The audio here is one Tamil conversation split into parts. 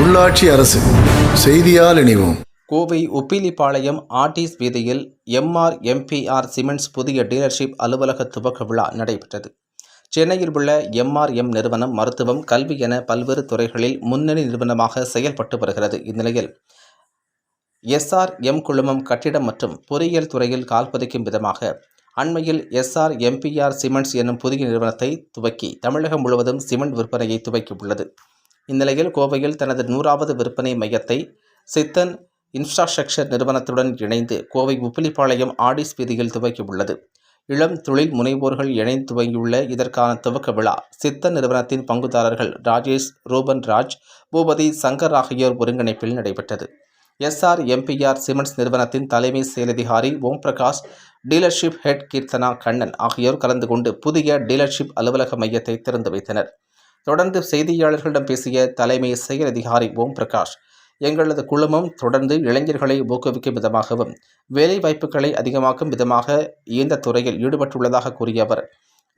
உள்ளாட்சி அரசு செய்தியால் இணைவோம். கோவை உப்பிலிப்பாளையம் ஆர்டிஸ் வீதியில் எம்ஆர் எம்பிஆர் சிமெண்ட்ஸ் புதிய டீலர்ஷிப் அலுவலக துவக்க விழா நடைபெற்றது. சென்னையில் உள்ள எம்ஆர்எம் நிறுவனம் மருத்துவம் கல்வி என பல்வேறு துறைகளில் முன்னணி நிறுவனமாக செயல்பட்டு வருகிறது இந்நிலையில். எஸ்ஆர்எம் குழுமம் கட்டிடம் மற்றும் பொறியியல் துறையில் கால்பதிக்கும் விதமாக அண்மையில் எஸ்ஆர் எம்பிஆர் சிமெண்ட்ஸ் என்னும் புதிய நிறுவனத்தை துவக்கி தமிழகம் முழுவதும் சிமெண்ட் விற்பனையை துவக்கியுள்ளது. இந்நிலையில் கோவையில் தனது நூறாவது விற்பனை மையத்தை சித்தன் இன்ஃப்ராஸ்ட்ரக்சர் நிறுவனத்துடன் இணைந்து கோவை உப்பிலிப்பாளையம் ஆடிஸ் வீதியில் துவக்கியுள்ளது. இளம் தொழில் முனைவோர்கள் இணைந்து துவங்கியுள்ள இதற்கான துவக்க விழா சித்தன் நிறுவனத்தின் பங்குதாரர்கள் ராஜேஷ் ரூபன் ராஜ் பூபதி சங்கர் ஆகியோர் ஒருங்கிணைப்பில் நடைபெற்றது. எஸ்ஆர் எம்பிஆர் சிமெண்ட்ஸ் நிறுவனத்தின் தலைமை செயலதிகாரி ஓம் பிரகாஷ் டீலர்ஷிப் ஹெட் கீர்த்தனா கண்ணன் ஆகியோர் கலந்து கொண்டு புதிய டீலர்ஷிப் அலுவலக மையத்தை திறந்து வைத்தனர். தொடர்ந்து செய்தியாளர்களிடம் பேசிய தலைமை செயல் அதிகாரி ஓம் பிரகாஷ் எங்களது குழுமம் தொடர்ந்து இளைஞர்களை ஊக்குவிக்கும் விதமாகவும் வேலைவாய்ப்புகளை அதிகமாக்கும் விதமாக இந்த துறையில் ஈடுபட்டுள்ளதாக கூறிய அவர்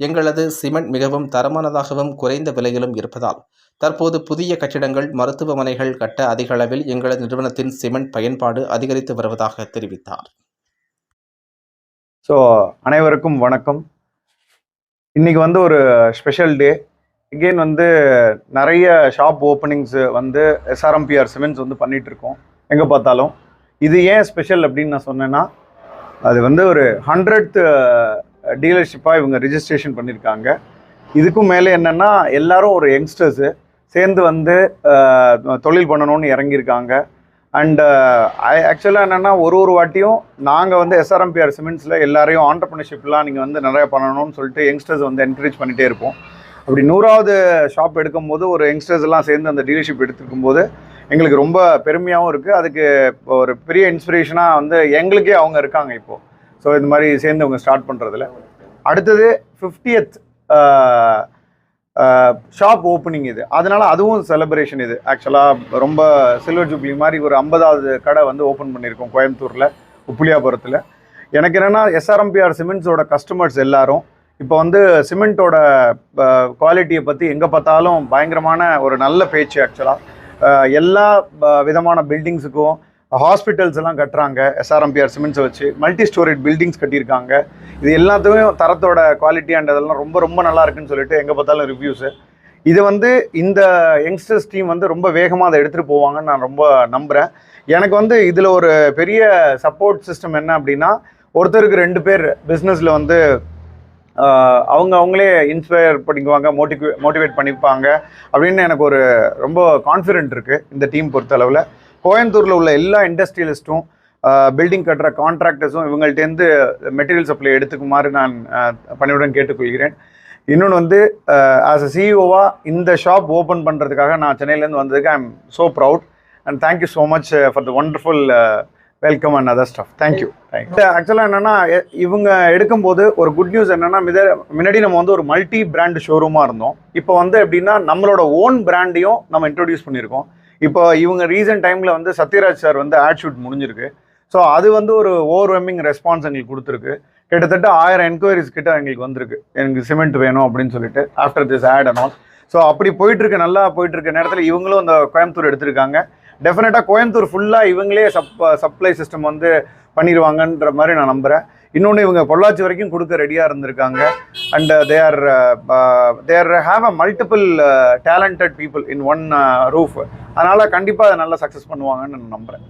எங்களது சிமெண்ட் மிகவும் தரமானதாகவும் குறைந்த விலையிலும் இருப்பதால் தற்போது புதிய கட்டிடங்கள் மருத்துவமனைகள் கட்ட அதிக அளவில் எங்களது நிறுவனத்தின் சிமெண்ட் பயன்பாடு அதிகரித்து வருவதாக தெரிவித்தார். ஸோ அனைவருக்கும் வணக்கம். இன்னைக்கு வந்து ஒரு ஸ்பெஷல் டே அகெயின் வந்து நிறைய ஷாப் ஓப்பனிங்ஸ் வந்து எஸ்ஆர்எம்பிஆர் சிமெண்ட்ஸ் வந்து பண்ணிகிட்டு இருக்கோம் எங்கே பார்த்தாலும். இது ஏன் ஸ்பெஷல் அப்படின்னு நான் சொன்னேன்னா அது வந்து ஒரு ஹண்ட்ரட் டீலர்ஷிப்பாக இவங்க ரிஜிஸ்ட்ரேஷன் பண்ணியிருக்காங்க இதுக்கும் மேலே என்னென்னா எல்லாரும் ஒரு யங்ஸ்டர்ஸு சேர்ந்து வந்து தொழில் பண்ணணும்னு இறங்கியிருக்காங்க. அண்டு ஆக்சுவலாக என்னென்னா ஒரு ஒரு வாட்டியும் நாங்கள் வந்து எஸ்ஆர்எம்பிஆர் சிமெண்ட்ஸில் எல்லாரையும் ஆண்டர்பிரினர்ஷிப்லாம் நீங்கள் வந்து நிறையா பண்ணணும்னு சொல்லிட்டு யங்ஸ்டர்ஸ் வந்து என்கரேஜ் பண்ணிகிட்டே இருப்போம். அப்படி நூறாவது ஷாப் எடுக்கும்போது ஒரு யங்ஸ்டர்ஸ் எல்லாம் சேர்ந்து அந்த டீலர்ஷிப் எடுத்துருக்கும் போது எங்களுக்கு ரொம்ப பெருமையாகவும் இருக்குது அதுக்கு ஒரு பெரிய இன்ஸ்பிரேஷனாக வந்து எங்களுக்கே அவங்க இருக்காங்க இப்போது ஸோ இந்த மாதிரி சேர்ந்து அவங்க ஸ்டார்ட் பண்ணுறதுல அடுத்தது ஃபிஃப்டியத் ஷாப் ஓப்பனிங் இது. அதனால் அதுவும் செலிப்ரேஷன் இது. ஆக்சுவலாக ரொம்ப சில்வர் ஜூப்ளி மாதிரி ஒரு ஐம்பதாவது கடை வந்து ஓப்பன் பண்ணியிருக்கோம் கோயம்புத்தூரில் உப்புளியாபுரத்தில் எனக்கு என்னென்னா எஸ்ஆர்எம்பிஆர் சிமெண்ட்ஸோட கஸ்டமர்ஸ் எல்லாரும் இப்போ வந்து சிமெண்ட்டோட குவாலிட்டியை பற்றி எங்கே பார்த்தாலும் பயங்கரமான ஒரு நல்ல பேச்சு ஆக்சுவலாக எல்லா விதமான பில்டிங்ஸுக்கும் ஹாஸ்பிட்டல்ஸ் எல்லாம் கட்டுறாங்க. எஸ்ஆர்எம்பிஆர் சிமெண்ட்ஸை வச்சு மல்டி ஸ்டோரேஜ் பில்டிங்ஸ் கட்டியிருக்காங்க. இது எல்லாத்தையும் தரத்தோட குவாலிட்டி அண்ட் அதெல்லாம் ரொம்ப ரொம்ப நல்லா இருக்குன்னு சொல்லிட்டு எங்கே பார்த்தாலும் ரிவ்யூஸு இது வந்து இந்த யங்ஸ்டர்ஸ் டீம் வந்து ரொம்ப வேகமாக அதை எடுத்துகிட்டு போவாங்கன்னு நான் ரொம்ப நம்புகிறேன் எனக்கு வந்து இதில் ஒரு பெரிய சப்போர்ட் சிஸ்டம் என்ன அப்படின்னா ஒருத்தருக்கு ரெண்டு பேர் பிஸ்னஸில் வந்து அவங்க அவங்களே இன்ஸ்பயர் பண்ணிக்குவாங்க மோட்டிவே மோட்டிவேட் பண்ணிப்பாங்க அப்படின்னு எனக்கு ஒரு ரொம்ப கான்ஃபிடென்ட் இருக்குது இந்த டீம் பொறுத்தளவில். கோயம்புத்தூரில் உள்ள எல்லா இண்டஸ்ட்ரியலிஸ்ட்டும் பில்டிங் கட்டுற கான்ட்ராக்டர்ஸும் இவங்கள்ட்டேருந்து மெட்டீரியல் சப்ளை எடுத்துக்குமாறு நான் பணியுடன் கேட்டுக்கொள்கிறேன். இன்னொன்று வந்து ஆஸ் அ சிஇஓவாக இந்த ஷாப் ஓப்பன் பண்ணுறதுக்காக நான் சென்னையிலேருந்து வந்ததுக்கு I am so proud and thank you so much for the wonderful welcome and other stuff thank you thank you ஆக்சுவலாக என்னென்னா இவங்க எடுக்கும்போது ஒரு குட் நியூஸ் என்னென்னா மித முன்னாடி நம்ம வந்து ஒரு மல்டி பிராண்ட் ஷோரூமாக இருந்தோம். இப்போ வந்து எப்படின்னா நம்மளோட ஓன் பிராண்டையும் நம்ம இன்ட்ரடியூஸ் பண்ணியிருக்கோம். இப்போ இவங்க ரீசன்ட் டைமில் வந்து சத்யராஜ் சார் வந்து ஆட் ஷூட் முடிஞ்சிருக்கு. ஸோ அது வந்து ஒரு ஓவர்வெமிங் ரெஸ்பான்ஸ் எங்களுக்கு கொடுத்துருக்கு. கிட்டத்தட்ட ஆயிரம் என்கொயரிஸ் கிட்ட எங்களுக்கு வந்திருக்கு. எனக்கு சிமெண்ட் வேணும் அப்படின்னு சொல்லிட்டு after this ad and all so அப்படி போயிட்டுருக்கு நல்லா போயிட்டுருக்க நேரத்தில் இவங்களும் அந்த கோயம்புத்தூர் எடுத்திருக்காங்க. டெஃபினட்டாக கோயம்புத்தூர் ஃபுல்லாக இவங்களே சப் சப்ளை சிஸ்டம் வந்து பண்ணிடுவாங்கன்ற மாதிரி நான் நம்புகிறேன் இன்னொன்று இவங்க பொள்ளாச்சி வரைக்கும் கொடுக்க ரெடியாக இருந்திருக்காங்க. And they are there have a multiple talented people in one roof அதனால் கண்டிப்பாக அதை நல்லா சக்ஸஸ் பண்ணுவாங்கன்னு நான் நம்புகிறேன்